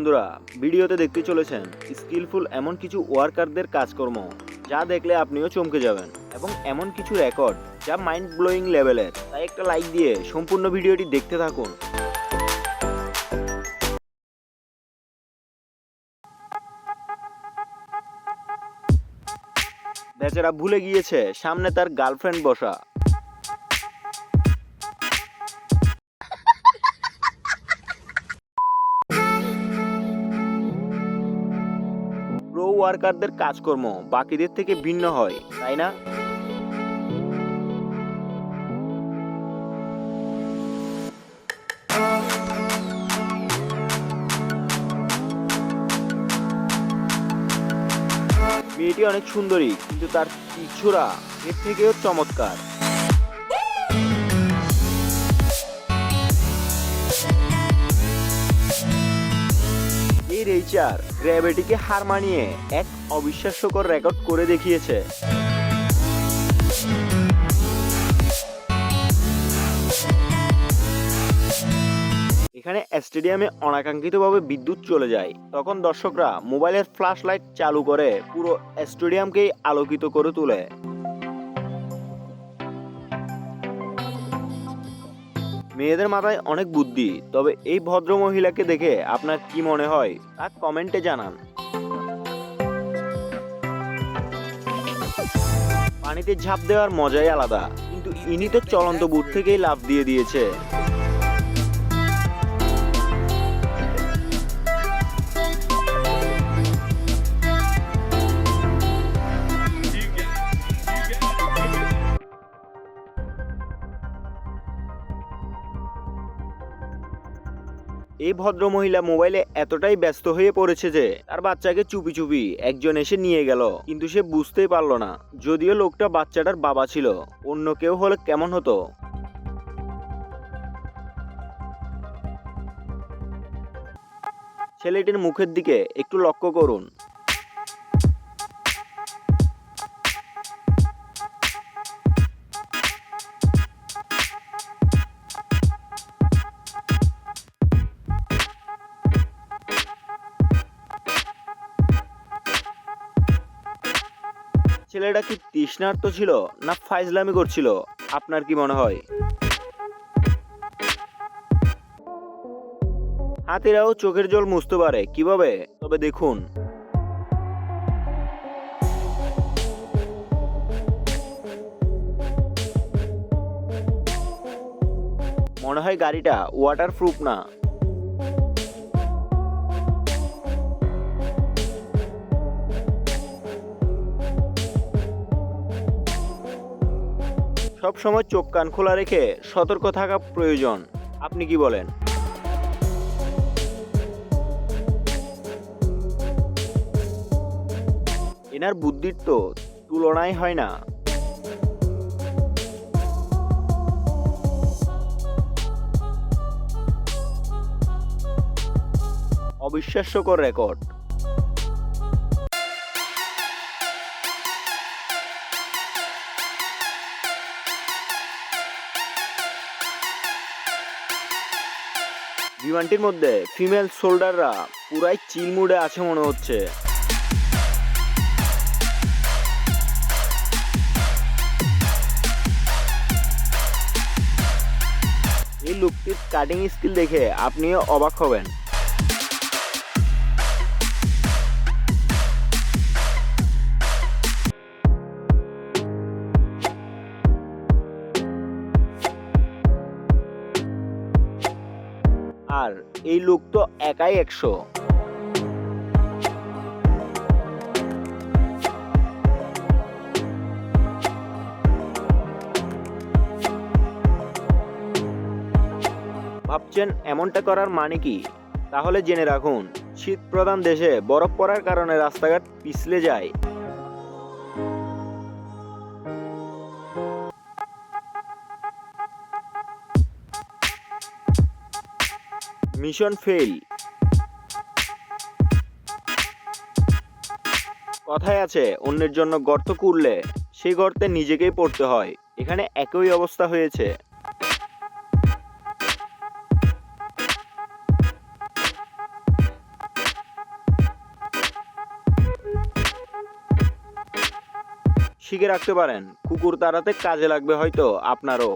বন্ধুরা, ভিডিওতে দেখতে চলেছেন স্কিলফুল এমন কিছু ওয়ার্কারদের কাজকর্ম, যা দেখলে আপনিও চমকে যাবেন, এবং এমন কিছু রেকর্ড যা মাইন্ড ব্লোয়িং লেভেলের তাই একটা লাইক দিয়ে সম্পূর্ণ ভিডিওটি দেখতে থাকুন। বেচারা ভুলে গিয়েছে, সামনে তার গার্লফ্রেন্ড বসা। ওয়ার্কারদের কাজকর্ম বাকিদের থেকে ভিন্ন হয়, তাই না? মেয়েটি অনেক সুন্দরী, কিন্তু তার কিছুরা এর থেকেও চমৎকার। রেইচার গ্র্যাভিটিকে হার মানিয়ে এক অবিশ্বাস্যকর রেকর্ড করে দেখিয়েছে। এখানে স্টেডিয়ামে অনাকাঙ্ক্ষিতভাবে বিদ্যুৎ চলে যায়। তখন দর্শকরা মোবাইলের ফ্ল্যাশ লাইট চালু করে, পুরো স্টেডিয়ামকেই আলোকিত করে তোলে। মেয়েদের মাথায় অনেক বুদ্ধি, তবে এই ভদ্র মহিলাকে দেখে আপনার কি মনে হয়, তা কমেন্টে জানান। পানিতে ঝাঁপ দেওয়ার মজাই আলাদা, কিন্তু ইনি তো চলন্ত বুট থেকেই লাভ দিয়ে দিয়েছে। এই ভদ্র মহিলা মোবাইলে এতটাই ব্যস্ত হয়ে পড়েছে যে তার বাচ্চাকে চুপি চুপি একজন এসে নিয়ে গেল। কিন্তু সে বুঝতেই পারল না, যদিও লোকটা বাচ্চাটার বাবা ছিল, অন্য কেউ হলে কেমন হতো? ছেলেটির মুখের দিকে একটু লক্ষ্য করুন। ছেলেটা কি তৃষ্ণার্ত ছিল না ফাইজলামি করছিল? আপনার কি মনে হয়? হাতিরাও চোখের জল মুছতে পারে, কীভাবে? তবে দেখুন। মনে হয় গাড়িটা ওয়াটার প্রুফ না। সব সময় চোখ কান খোলা রেখে সতর্ক থাকা প্রয়োজন। আপনি কি বলেন? এনার বুদ্ধির তো তুলনাই হয় না। অবিশ্বাস্যকর রেকর্ড। বিমানটির মধ্যে ফিমেল সোল্ডাররা পুরাই চিল মুডে আছে মনে হচ্ছে। এই লুকটির কাটিং স্কিল দেখে আপনিও অবাক হবেন। আর এই লুক তো একাই একশো। ভাবছেন এমনটা করার মানে কি? তাহলে জেনে রাখুন, শীত প্রধান দেশে বরফ পড়ার কারণে রাস্তাঘাট পিছলে যায়। মিশন ফেল কথায় আছে, অন্যের জন্য গর্ত করলে সেই গর্তে নিজেকেই পড়তে হয়। এখানে একই অবস্থা হয়েছে। শিখে রাখতে পারেন। কুকুর তাড়াতে কাজে লাগবে হয়তো আপনারও।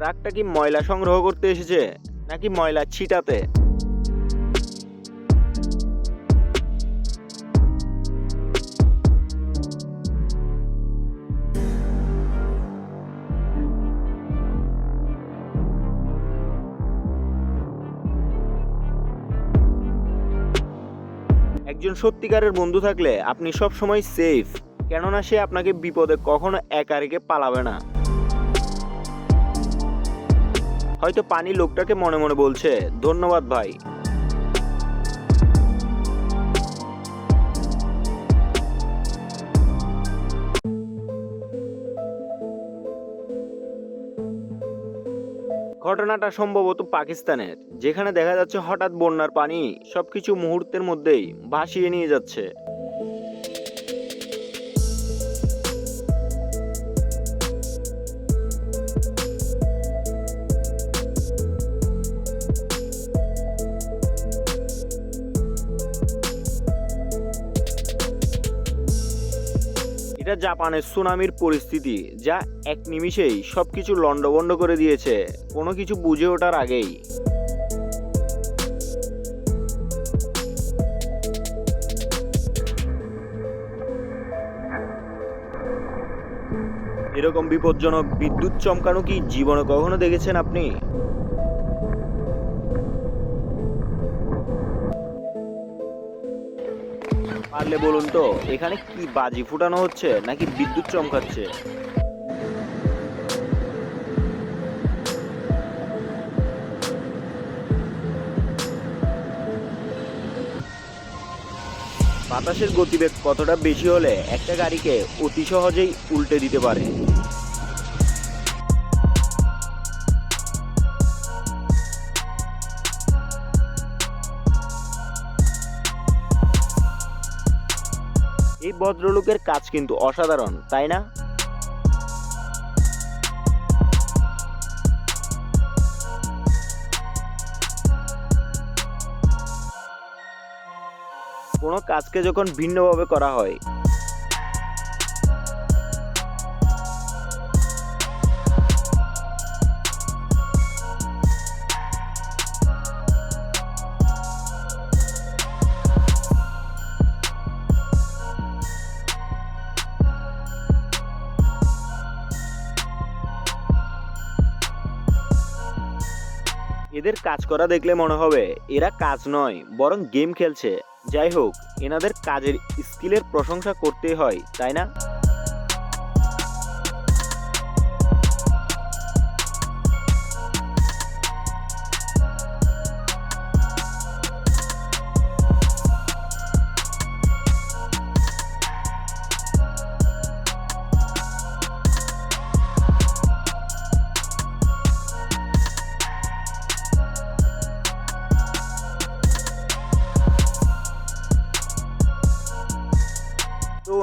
ট্রাকটা কি ময়লা সংগ্রহ করতে এসেছে, নাকি ময়লা ছিটাতে? একজন সত্যিকারের বন্ধু থাকলে আপনি সব সময় সেফ কেননা সে আপনাকে বিপদে কখনো একা রেখে পালাবে না। হয়তো পানি লোকটাকে মনে মনে বলছে, ধন্যবাদ ভাই। ঘটনাটা সম্ভবত পাকিস্তানের, যেখানে দেখা যাচ্ছে হঠাৎ বন্যার পানি সবকিছু মুহূর্তের মধ্যেই ভাসিয়ে নিয়ে যাচ্ছে। এটা জাপানের সুনামির পরিস্থিতি, যা এক নিমিষেই সবকিছু লণ্ডভণ্ড করে দিয়েছে। কোনো কিছু বুঝে ওঠার আগেই। এরকম বিপজ্জনক বিদ্যুৎ চমকানো কি জীবনে কখনো দেখেছেন আপনি? পারলে বলুন তো, এখানে কি বাজি ফুটানো হচ্ছে নাকি বিদ্যুৎ চমকাচ্ছে? বাতাসের গতিবেগ কতটা বেশি হলে একটা গাড়িকে অতি সহজেই উল্টে দিতে পারে? এই ভদ্রলোকের কাজ কিন্তু অসাধারণ তাই না? কোনো কাজকে যখন ভিন্নভাবে করা হয় এদের কাজ করা দেখলে মনে হবে এরা কাজ নয়, বরং গেম খেলছে। যাই হোক, এনাদের কাজের স্কিলের প্রশংসা করতে হয়, তাই না?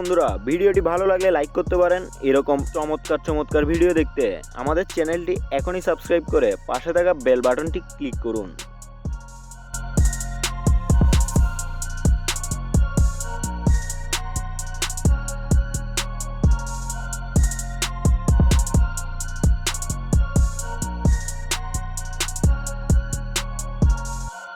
বন্ধুরা, ভিডিওটি ভালো লাগলে লাইক করতে পারেন। এরকম চমৎকার চমৎকার ভিডিও দেখতে। আমাদের চ্যানেলটি এখনই সাবস্ক্রাইব করে পাশে থাকা বেল বাটনটি ক্লিক করুন।